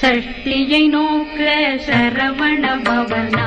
சஷ்டியை நோக்க சரவண பவனா.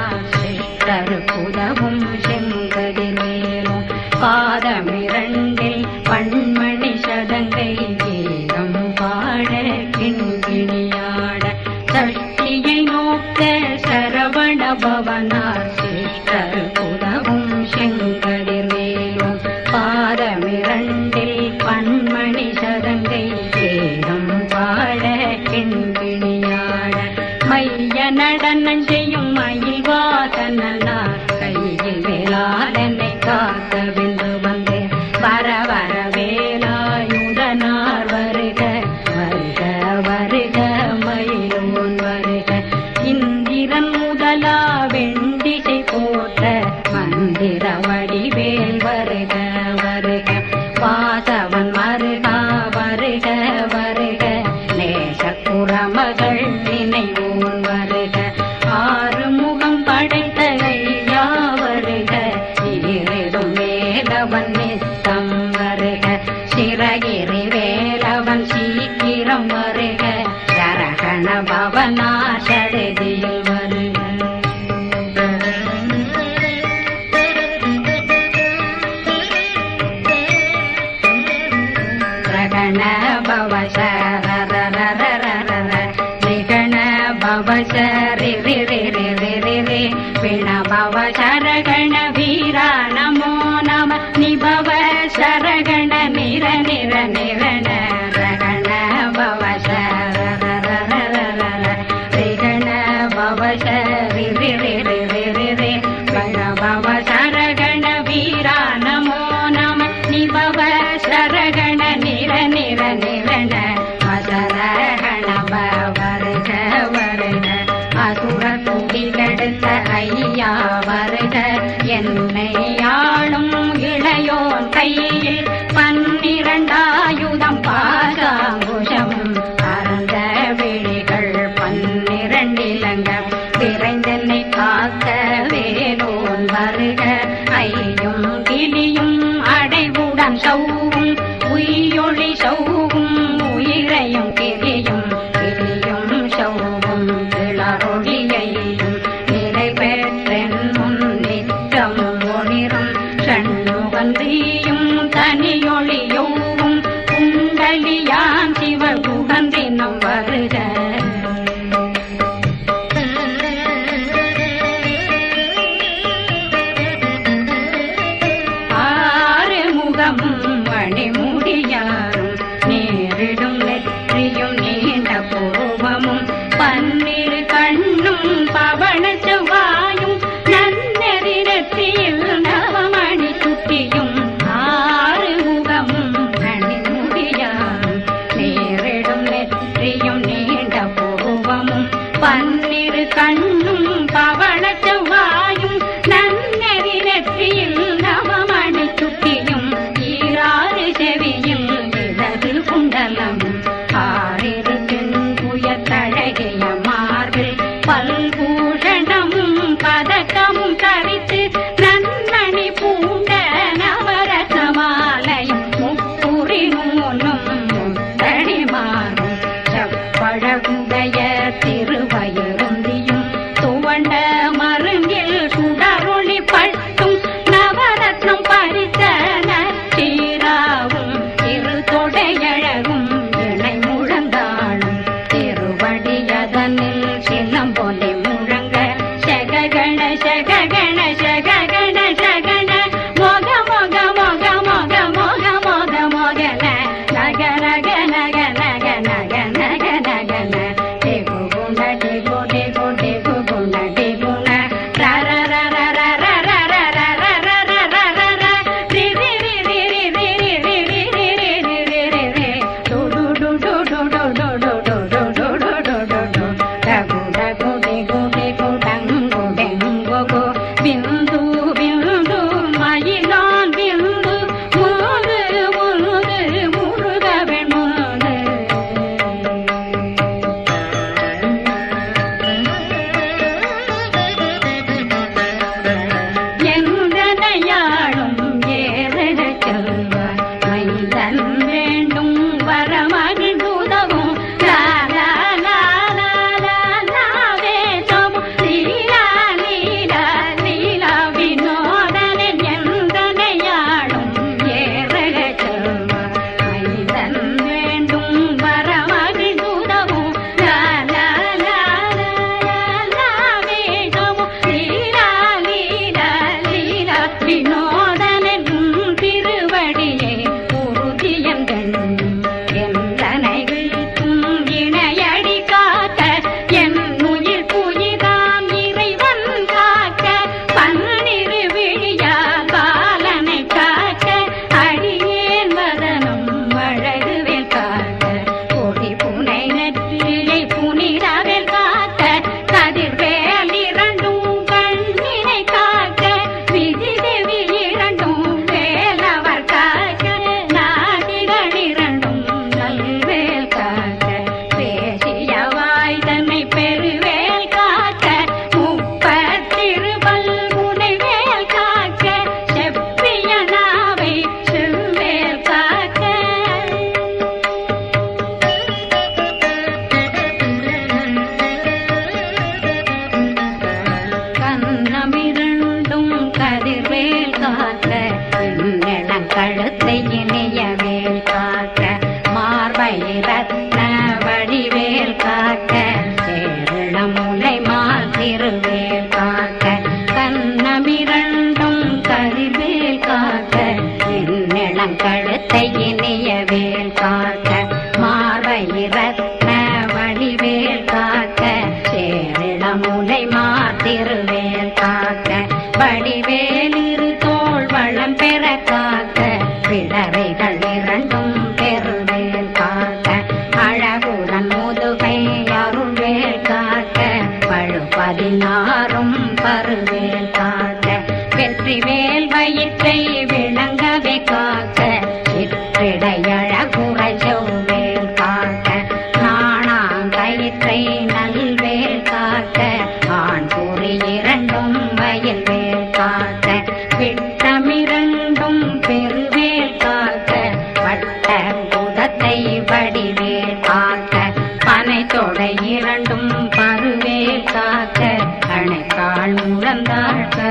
ஆறுமுகம் படைத்த ஐயா வருக ஈரிடும்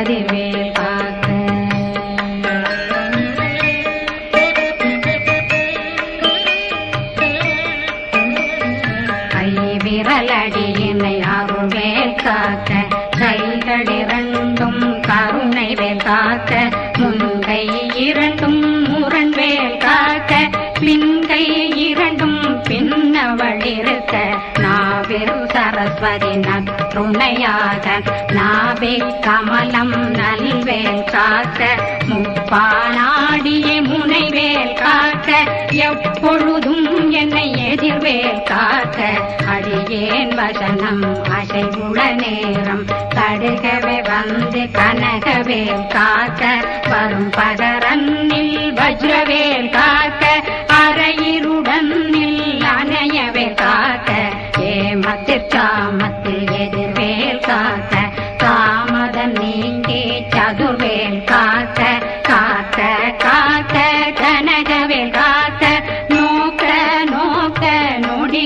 கதிர்வேல் பார்க்க கை விரலடியினை அருள்வேல் காக்க கைகளிரண்டும் கருணை வேல் காக்க முன்கை இரண்டும் முரண்வேல் காக்க பின்கை இரண்டும் பின்னவள் இருக்க. நாவிரு சரஸ்வதி நக துணையாக நாவே கமலம் நல்வேல் காக்க முப்பானாடிய முனைவேல் காக்க எப்பொழுதும் என்னை எதிர்வேல் காக்க அடியேன் வசனம் அசைவுள நேரம் தடுகவே வந்து கனகவேல் காக்க வரும் பகரன்னில் வஜ்ரவேல் காக்க அறையிருடன்னில் அணையவே காக்க ஏமத்திற்காம் ನೋಡಿ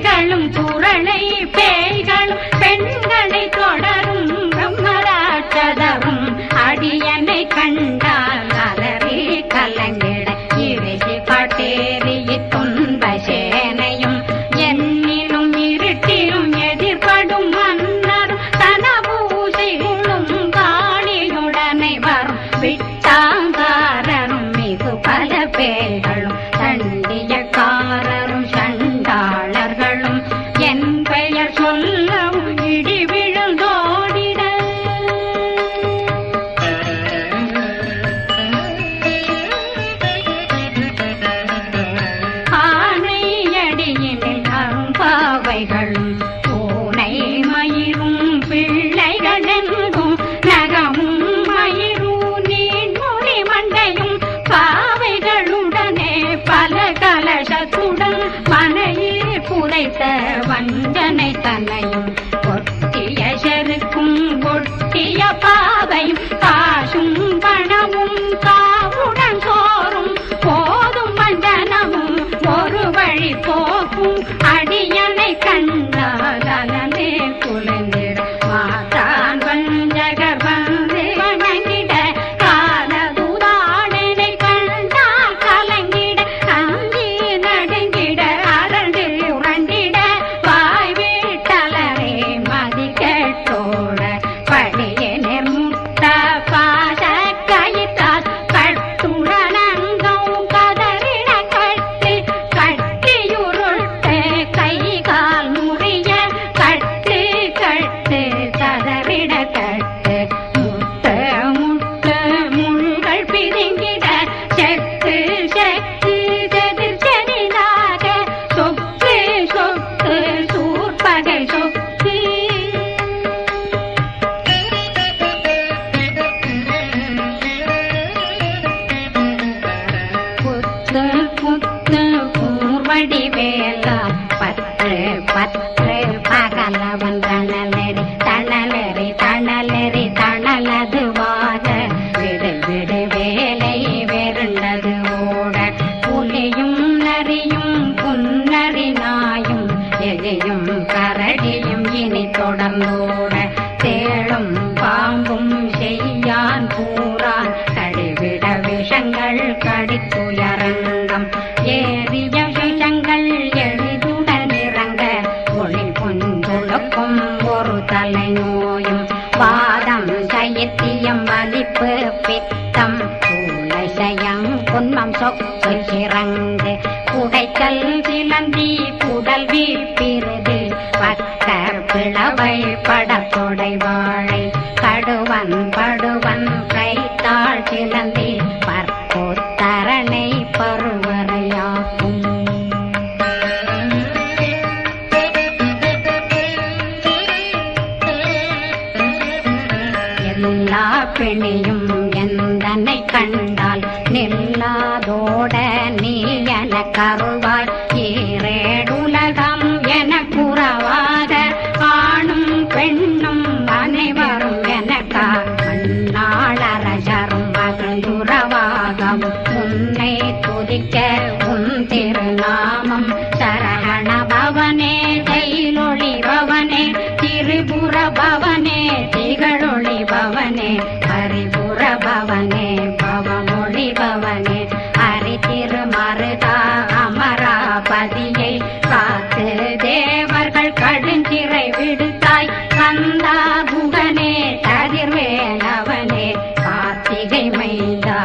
குறைகளும் கூற பிறந்து புகைத்தல் சிலந்தி புடல் வீப்பிறது பக்தர் பிளவை படத்துடைவான். தரிக்க உன் திருநாமம். சரவண பவனே தைலொளி பவனே திரிபுர பவனே திகழொளி பவனே பரிபுர பவனே பவமொழி பவனே. அரி திருமருதா அமராபதியை காத்து தேவர்கள் கடுஞ்சிறை விடுத்தாய். கந்தா புகனே கதிர்வேலவனே கார்த்திகை மைந்தா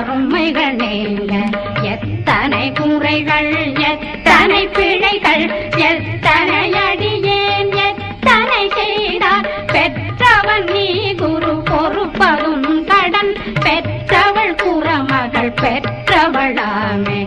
அருமைகள் நீங்க எத்தனை குறைகள் எத்தனை பிழைகள் எத்தனை அடியேன் எத்தனை செய்தார் பெற்றவன் நீ குரு பொறுப்பதும் கடன் பெற்றவள் மகள் பெற்றவளாமே.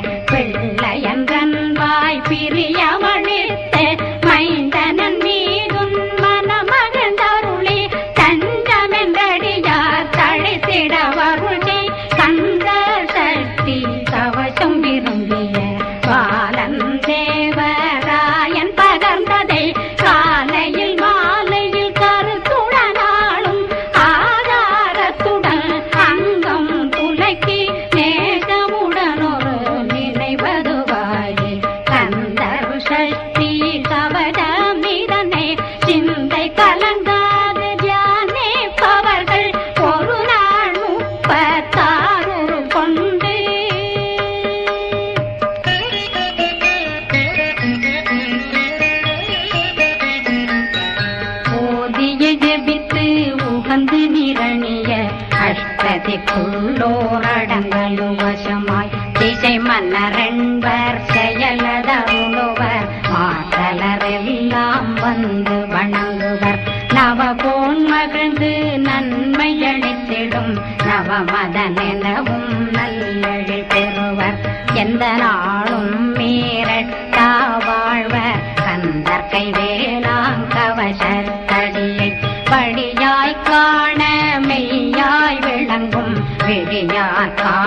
माता